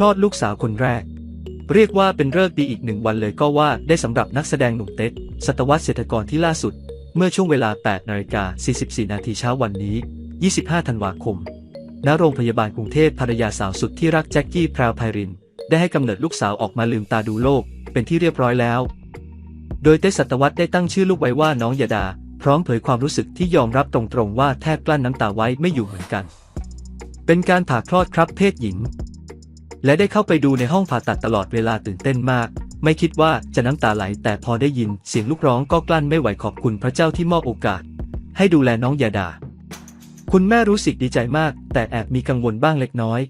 คลอดลูกสาวคนแรก เรียกว่าเป็นฤกษ์ดีอีกหนึ่งวันเลยก็ว่าได้สำหรับนักแสดงหนุ่มเต็ดศตวรรษเศรษฐกรที่ล่าสุด เมื่อช่วงเวลา 8นาฬิกา44 นาทีเช้าวันนี้ 25 ธันวาคม ณ โรงพยาบาลกรุงเทพภรรยาสาวสุดที่รักแจ็คกี้แพรวไพริน ได้ให้กำเนิดลูกสาวออกมาลืมตาดูโลก เป็นที่เรียบร้อยแล้ว โดยเต้ศตวรรษได้ตั้งชื่อลูกไว้ว่าน้องยาดา พร้อมเผยความรู้สึกที่ยอมรับตรงๆว่าแทบกลั้นน้ำตาไว้ไม่อยู่เหมือนกัน เป็นการผ่าคลอดครับเพศหญิง และได้เข้าไปดูในห้องผ่าตัดตลอดเวลาตื่นเต้นมาก ไม่คิดว่าจะน้ำตาไหล แต่พอได้ยินเสียงลูกร้องก็กลั้นไม่ไหวขอบคุณพระเจ้าที่มอบโอกาส ให้ดูแลน้องยาดา คุณแม่รู้สึกดีใจมาก แต่แอบมีกังวลบ้างเล็กน้อย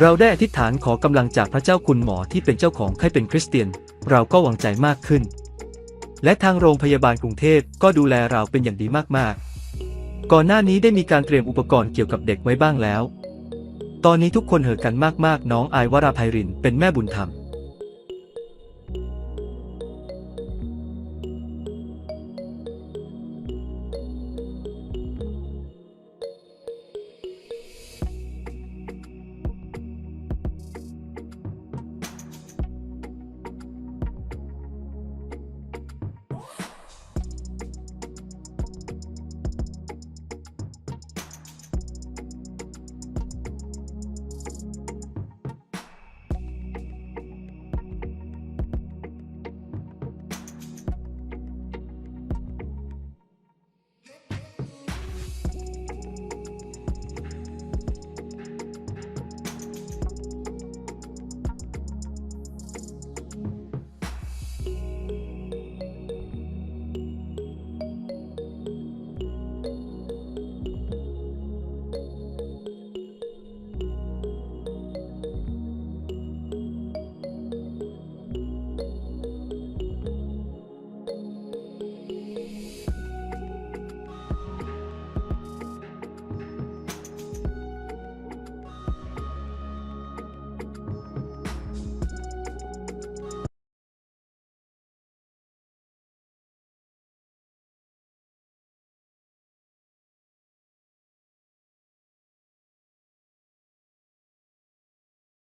เราได้อธิษฐานขอกำลังจากพระเจ้าคุณหมอที่เป็นเจ้าของไข้เป็นคริสเตียน เราก็หวังใจมากขึ้น และทางโรงพยาบาลกรุงเทพก็ดูแลเราเป็นอย่างดีมากๆ ก่อนหน้านี้ได้มีการเตรียมอุปกรณ์เกี่ยวกับเด็กไว้บ้างแล้ว ตอนนี้ทุกคนเห่อกันมากๆ น้องอายวราภัยรินเป็นแม่บุญธรรม